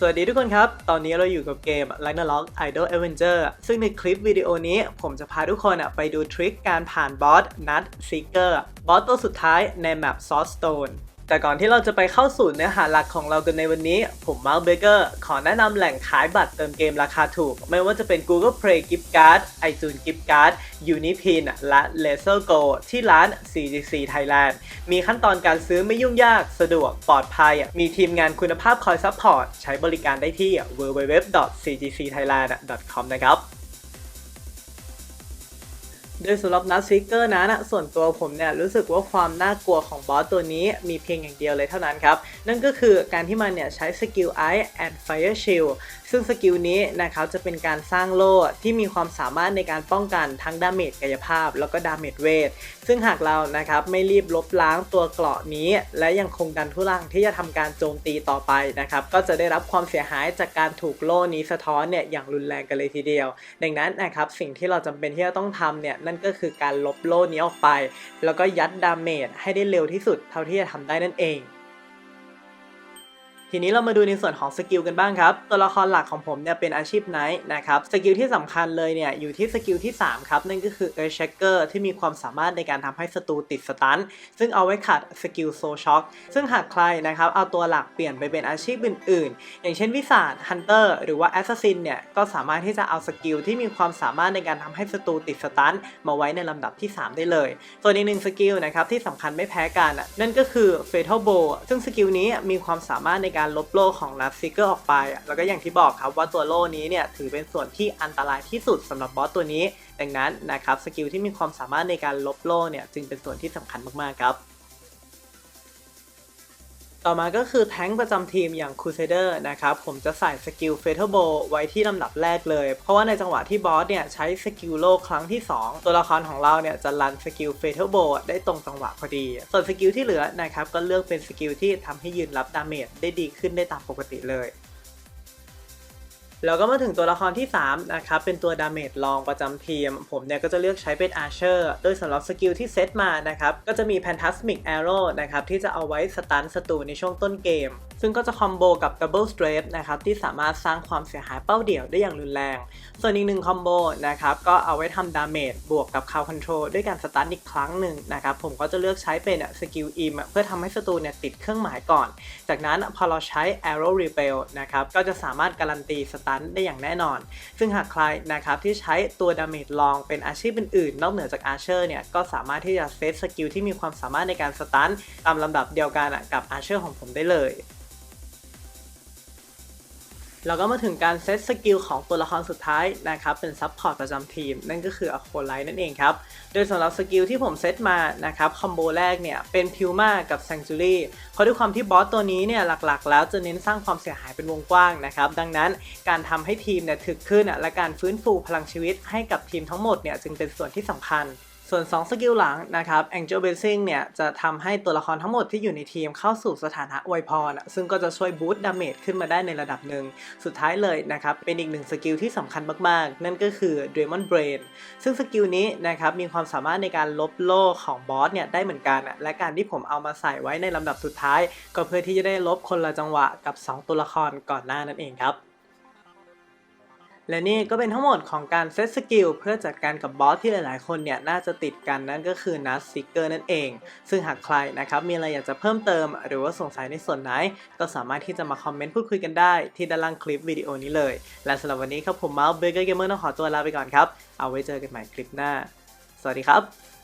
สวัสดีทุกคนครับ ตอนนี้เราอยู่กับเกม Ragnarok Idol Avenger ซึ่งในคลิปวิดีโอนี้ผมจะพาทุกคนไปดูทริคการผ่านบอสนัดซิกเกอร์บอสตัวสุดท้ายในแมป Source Stone แต่ก่อนที่เราจะไปเข้าสู่เนื้อหาหลักของเรากันในวันนี้ ผมมาร์คเบเกอร์ขอแนะนำแหล่งขายบัตรเติมเกมราคาถูก ไม่ว่าจะเป็น Google Play Gift Card iTunes Gift Card Unipin และ Laser Go ที่ร้าน CGC Thailand มีขั้นตอนการซื้อไม่ยุ่งยาก สะดวก ปลอดภัย มีทีมงานคุณภาพคอยซัพพอร์ต ใช้บริการได้ที่ www.cgcthailand.com นะครับ โดยสำหรับนัดซิกเกอร์นั้นะส่วนตัวผมเนี่ยรู้สึกว่าความน่ากลัวของบอสตัวนี้มีเพียงอย่างเดียวเลยเท่านั้นครับ นั่นก็คือการที่มันเนี่ยใช้สกิล Ice and Fire Shield ซึ่งสกิลนี้นะครับจะเป็นการสร้างโล่ที่มีความสามารถในการป้องกันทั้งดาเมจกายภาพ แล้วก็ดาเมจเวท ซึ่งหากเรานะครับไม่รีบลบล้างตัวเกราะนี้ และยังคงดันทุรังที่จะทำการโจมตีต่อไปนะครับก็จะได้รับความเสียหายจากการถูกโล่นี้สะท้อนเนี่ยอย่างรุนแรงกันเลยทีเดียว ดังนั้นนะครับสิ่งที่เราจำเป็นที่จะต้องทำเนี่ยนั่นก็คือการลบโล่นี้ออกไป แล้วก็ยัดดาเมจให้ได้เร็วที่สุดเท่าที่จะทำได้นั่นเอง ทีนี้เรามาดูในส่วนของสกิลกันบ้างครับ ตัวละครหลักของผมเนี่ยเป็นอาชีพไนท์นะครับ สกิลที่สำคัญเลยเนี่ยอยู่ที่สกิลที่ 3 ครับ นั่นก็คือ Earth Shaker ที่มีความสามารถในการทำให้ศัตรูติดสตันซึ่งเอาไว้ขัดสกิลโซช็อคซึ่งหากใครนะครับเอาตัวหลักเปลี่ยนไปเป็นอาชีพอื่น ๆ อย่างเช่นวิสาดฮันเตอร์หรือว่าแอสซัสซินเนี่ยก็สามารถที่จะเอาสกิลที่มีความสามารถในการทำให้ศัตรูติดสตันมาไว้ในลำดับที่ 3 ได้เลย ส่วนอีกหนึ่งสกิลนะครับที่สำคัญไม่แพ้กันนั่นก็คือ Fatal Bow ซึ่งสกิลนี้มีความสามารถในการลบโล่ของนับซิกเกอร์ออกไป แล้วก็อย่างที่บอกครับว่าตัวโล่นี้เนี่ยถือเป็นส่วนที่อันตรายที่สุดสำหรับบอสตัวนี้ ดังนั้นนะครับสกิลที่มีความสามารถในการลบโล่เนี่ยจึงเป็นส่วนที่สำคัญมากๆครับ ต่อมาก็คือแท้งประจำทีมอย่างคูเซเดอร์นะครับ ผมจะใส่สกิลเฟเธอร์โบไว้ที่ลำดับแรกเลย เพราะว่าในจังหวะที่บอสเนี่ยใช้สกิลโลกครั้งที่ 2 ตัวละครของเราเนี่ยจะรันสกิลเฟเธอร์โบได้ตรงจังหวะพอดี ส่วนสกิลที่เหลือนะครับก็เลือกเป็นสกิลที่ทำให้ยืนรับดาเมจได้ดีขึ้นได้ตามปกติเลย แล้วก็มาถึงตัวละครที่ 3 นะครับ เป็นตัวดาเมจรองประจำทีม ผมเนี่ยก็จะเลือกใช้เป็นอาชเชอร์โดยสำหรับสกิลที่เซตมานะครับ ก็จะมี Fantasmic Arrow นะครับ ที่จะเอาไว้สตันศัตรูในช่วงต้นเกมซึ่งก็จะคอมโบกับ Double Strafe นะครับที่สามารถสร้างความเสียหายเป้าเดี่ยวได้อย่างรุนแรง ส่วนอีกหนึ่งคอมโบนะครับก็เอาไว้ทำดาเมจบวกกับ Cow Control ด้วยการสตันอีกครั้งหนึ่งนะครับผมก็จะเลือกใช้เป็นสกิล Im เพื่อทำให้ศัตรูเนี่ยติดเครื่องหมายก่อน จากนั้นพอเราใช้ Arrow Repel นะครับก็จะสามารถการันตีสตันได้อย่างแน่นอน ซึ่งหากใครนะครับที่ใช้ตัวดาเมจลองเป็นอาชีพอื่นๆ นอกเหนือจากอาเชอร์เนี่ยก็สามารถที่จะเซตสกิลที่มีความสามารถในการสตันตามลำดับเดียวกันกับอาเชอร์ของผมได้เลย แล้วก็มาถึงการเซตสกิลของตัวละครสุดท้ายนะครับ เป็นซับพอร์ตประจำทีม นั่นก็คืออโคไลนั่นเองครับ โดยสำหรับสกิลที่ผมเซตมานะครับ คอมโบแรกเนี่ยเป็นพิวมากับแซงจูรี่เพราะด้วยความที่บอสตัวนี้เนี่ยหลักๆ แล้วจะเน้นสร้างความเสียหายเป็นวงกว้างนะครับ ดังนั้นการทำให้ทีมเนี่ยถึกขึ้นและการฟื้นฟูพลังชีวิตให้กับทีมทั้งหมดเนี่ยจึงเป็นส่วนที่สำคัญ ส่วน 2 สกิลหลังนะครับ Angel Blessing เนี่ย จะทำให้ตัวละครทั้งหมดที่อยู่ในทีมเข้าสู่สถานะอวยพร ซึ่งก็จะช่วยบูตดาเมจขึ้นมาได้ในระดับหนึ่ง สุดท้ายเลยนะครับ เป็นอีกหนึ่งสกิลที่สำคัญมาก ๆ นั่นก็คือ Demon Brain ซึ่งสกิลนี้นะครับ มีความสามารถในการลบโล่ของบอสเนี่ยได้เหมือนกัน และการที่ผมเอามาใส่ไว้ในลำดับสุดท้าย ก็เพื่อที่จะได้ลบคนละจังหวะกับ 2 ตัวละครก่อนหน้านั่นเองครับ และนี่ก็เป็นทั้งหมดของการเซตสกิลเพื่อจัดการกับบอสที่หลายๆ คนเนี่ยน่าจะติดกันนั่นก็คือนัสซิกเกอร์นั่นเอง ซึ่งหากใครนะครับมีอะไรอยากจะเพิ่มเติม หรือว่าสงสัยในส่วนไหน ก็สามารถที่จะมาคอมเมนต์พูดคุยกันได้ที่ด้านล่างคลิปวิดีโอนี้เลย และสำหรับวันนี้ครับผมเมาส์เบเกอร์เกมเมอร์ต้องขอตัวลาไปก่อนครับ เอาไว้เจอกันใหม่คลิปหน้า สวัสดีครับ